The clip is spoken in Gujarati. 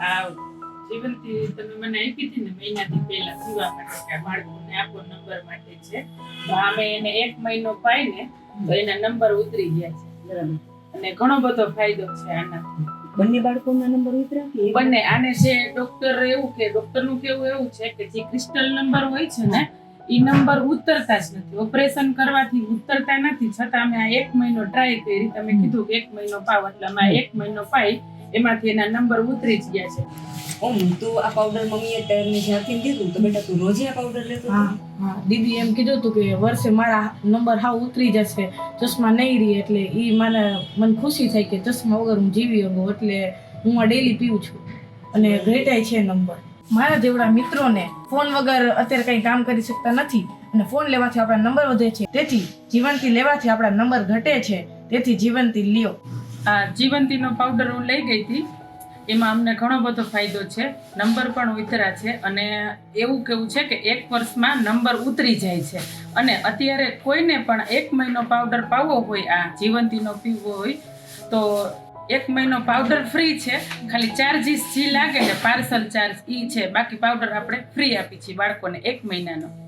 આ જીવનથી તમે મને આપી હતી ને મહિનાથી પહેલા પીવા માટે કે બાળકોને આપો નંબર માટે છે. તો આમે એને એક મહિનો પાય ને તો એના નંબર ઉતરી ગયા છે. અને ઘણો બધો ફાયદો છે આનાથી. બંને બાળકોના નંબર ઉતર્યા કે બંને આને જે ડોક્ટર એવું કે ડોક્ટરનું કેવું એવું છે કે જે ક્રિસ્ટલ નંબર હોય છે ને ઈ નંબર ઉતરતા જ નથી. ઓપરેશન કરવાથી ઉતરતા નથી. છતાં અમે આ એક મહિનો ટ્રાય કરી તમે કીધું કે એક મહિનો પાવ એટલે અમે એક મહિનો પાઈ એમાંથી એના નંબર ઉતરી જ ગયા છે. ઓમ તો આ પાવડર મમ્મીએ તને જ્યારથી દીધું તો બેટા તું રોજે આ પાવડર લેતો હા દીદી એમ કીધું હતું કે વર્ષે મારા નંબર હાવ ઉતરી જશે ચશ્મા નહીં રહી એટલે એ મને મને ખુશી થઈ કે ચશ્મા વગર હું જીવી શકું એટલે હું આ ડેલી પીવું છું. અને ઘટાય છે નંબર મારા જેવડા મિત્રોને ફોન વગર અત્યારે કંઈ કામ કરી શકતા નથી અને ફોન લેવાથી આપણા નંબર વધે છે. તેથી જીવનથી લેવાથી આપણા નંબર ઘટે છે તેથી જીવનથી લ્યો. આ જીવંતીનો પાવડર હું લઈ ગઈ હતી. એમાં અમને ઘણો બધો ફાયદો છે. નંબર પણ ઉતરા છે અને એવું કેવું છે કે એક વર્ષમાં નંબર ઉતરી જાય છે. અને અત્યારે કોઈને પણ એક મહિનો પાવડર પાવવો હોય, આ જીવંતીનો પીવો હોય, તો એક મહિનો પાવડર ફ્રી છે. ખાલી ચાર્જીસ જે લાગે ને પાર્સલ ચાર્જ એ છે. બાકી પાવડર આપણે ફ્રી આપી છીએ બાળકોને એક મહિનાનો.